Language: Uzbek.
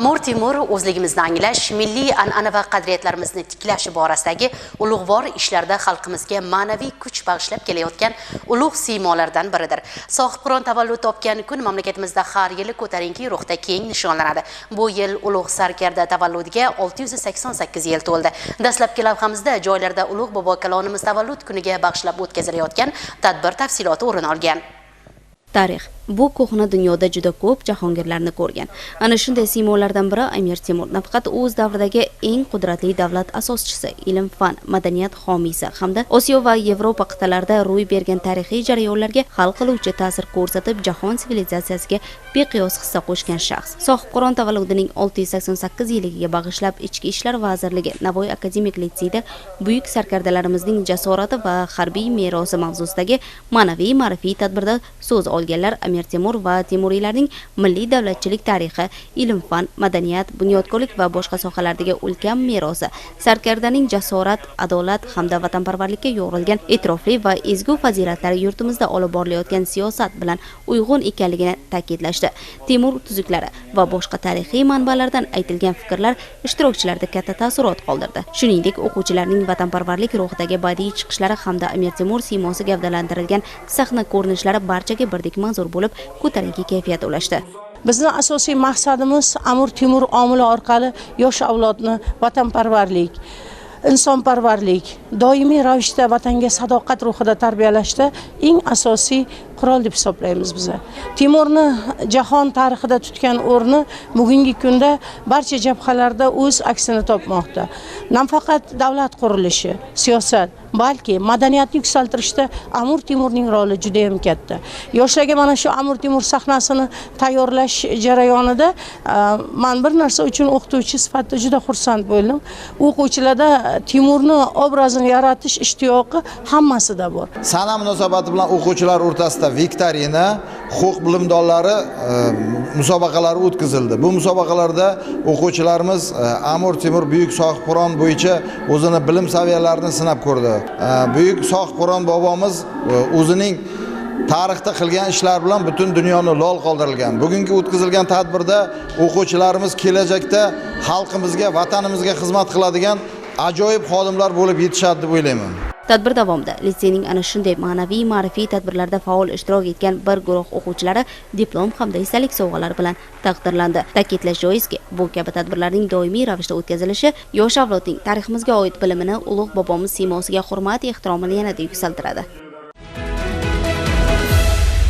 amur temur o'zligimizni anglash milliy an'ana va qadriyatlarimizni tiklash borasidagi ulug'vor ishlarda xalqimizga ma'naviy kuch bag'ishlab kelayotgan ulug' siymolardan biridir. Sohibqiron tavallud topgan kun mamlakatimizda har yili ko'tarinki ruhda keng nishonlanadi. Bu yil ulug' sarkarda tavalludiga 688 yil to'ldi. Dastlabki lavhamizda joylarda ulug' bobo kalonimiz tavallud kuniga bag'ishlab o'tkazilayotgan tadbir tafsiloti o'rin olgan. Tarix. Bu ko'hna dunyoda juda ko'p jahongirlarni ko'rgan. Ana shunday siymolardan biri amir temur. Nafaqat o'z davridagi eng qudratli davlat asoschisi ilm fan madaniyat homiysi hamda osiyo va yevropa qit'alarida ro'y bergan tarixiy jarayonlarga hal qiluvchi ta'sir ko'rsatib jahon sivilizatsiyasiga beqiyos hissa qo'shgan shaxs. Sohibqiron tavalludining 688 yilligiga bag'ishlab ichki ishlar vazirligi navoiy akademik litseyda buyuk sarkardalarimizning jasorati va harbiy merosi mavzusidagi ma'naviy ma'rifiy tadbirda so'z olganlar amir temur va temuriylarning milliy davlatchilik tarixi ilm fan madaniyat bunyodkorlik va boshqa sohalardagi ulkan merosi sarkardaning jasorat adolat hamda vatanparvarlikka yo'g'rilgan e'tirofli va ezgu fazilatlari yurtimizda olib borilayotgan siyosat bilan uyg'un ekanligini ta'kidlashdi. Temur tuzuklari va boshqa tarixiy manbalardan aytilgan fikrlar ishtirokchilarda katta taassurot qoldirdi. Shuningdek o'quvchilarning vatanparvarlik ruhidagi badiiy chiqishlari hamda amir temur siymosi gavdalantirilgan sahna ko'rinishlari barchaga birdek manzur bo'lib ko'tarinki kayfiyat ulashdi. Bizni asosiy maqsadimiz amir temur omili orqali yosh avlodni vatanparvarlik insonparvarlik doimiy ravishda vatanga sadoqat ruhida tarbiyalashda eng asosiy qurol deb hisoblaymiz biz temurni jahon tarixida tutgan o'rni bugungi kunda barcha jabhalarda o'z aksini topmoqda. Nafaqat davlat qurilishi siyosat balki madaniyatni yuksaltirishda amir temurning roli juda ham katta. Yoshlarga mana shu amir temur sahnasini tayyorlash jarayonida e, man bir narsa uchun o'qituvchi sifatida juda xursand bo'ldim. O'quvchilarda temurni obrazini yaratish ishtiyoqi hammasida bor. Sana munosabati bilan o'quvchilar o'rtasida viktorina huquq bilimdonlari e, musobaqalari o'tkazildi. Bu musobaqalarda o'quvchilarimiz e, amir temur buyuk sohibqiron bo'yicha o'zini bilim saviyalarini sinab ko'rdi. E, buyuk sohibqiron bobomiz o'zining tarixda qilgan ishlar bilan butun dunyoni lol qoldirilgan. Bugungi o'tkazilgan tadbirda o'quvchilarimiz kelajakda xalqimizga vatanimizga xizmat qiladigan ajoyib xodimlar bo'lib yetishadi deb o'ylayman. Tadbir davomida. Litseyning ana shunday ma'naviy ma'rifiy tadbirlarda faol ishtirok etgan bir guruh o'quvchilari diplom hamda esdalik sovg'alari bilan taqdirlandi. Ta'kidlash joizki bu kabi tadbirlarning doimiy ravishda o'tkazilishi yosh avlodning tariximizga oid bilimini ulug' bobomiz siymosiga hurmat ehtiromini yanada yuksaltiradi.